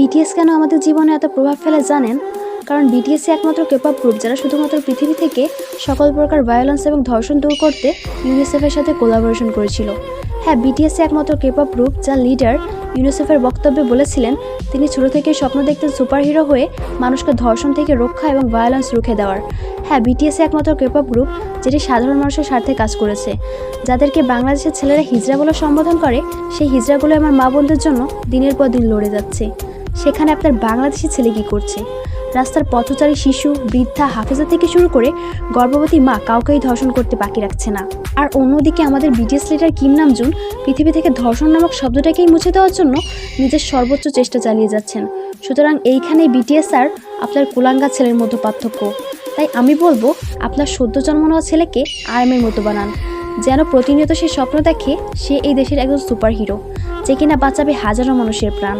BTS কেন আমাদের জীবনে এত প্রভাব ফেলে জানেন? কারণ বিটিএস একমাত্র কেপআপ গ্রুপ যারা শুধুমাত্র পৃথিবী থেকে সকল প্রকার ভায়োলেন্স এবং ধর্ষণ দূর করতে ইউনিসেফের সাথে কোলাবোরেশন করেছিল। হ্যাঁ বিটিএস একমাত্র কেপআপ গ্রুপ যার লিডার ইউনিসেফের বক্তব্যে বলেছিলেন, তিনি ছোট থেকেই স্বপ্ন দেখতেন সুপারহিরো হয়ে মানুষকে ধর্ষণ থেকে রক্ষা এবং ভায়োলেন্স রুখে দেওয়ার। হ্যাঁ বিটিএস একমাত্র কেপআপ গ্রুপ যেটি সাধারণ মানুষের স্বার্থে কাজ করেছে। যাদেরকে বাংলাদেশের ছেলেরা হিজড়া বলে সম্বোধন করে, সেই হিজড়াগুলো আমার মা বোনদের জন্য দিনের পর দিন লড়ে যাচ্ছে। সেখানে আপনার বাংলাদেশি ছেলে কি করছে? রাস্তার পথচারী শিশু, বৃদ্ধা, হাফেজা থেকে শুরু করে গর্ভবতী মা কাউকেই ধর্ষণ করতে বাকি রাখছে না। আর অন্যদিকে আমাদের বিটিএস লিডার কিম নামজুন পৃথিবী থেকে ধর্ষণ নামক শব্দটাকেই মুছে দেওয়ার জন্য নিজের সর্বোচ্চ চেষ্টা চালিয়ে যাচ্ছেন। সুতরাং এইখানে বিটিএস আর আপনার কুলাঙ্গা ছেলের মতো পার্থক্য। তাই আমি বলব, আপনার সদ্য জন্ম নেওয়া ছেলেকে আর্মের মতো বানান। যেন প্রতিনিয়ত সে স্বপ্ন দেখে সে এই দেশের একজন সুপারহিরো, যে কিনা বাঁচাবে হাজারো মানুষের প্রাণ।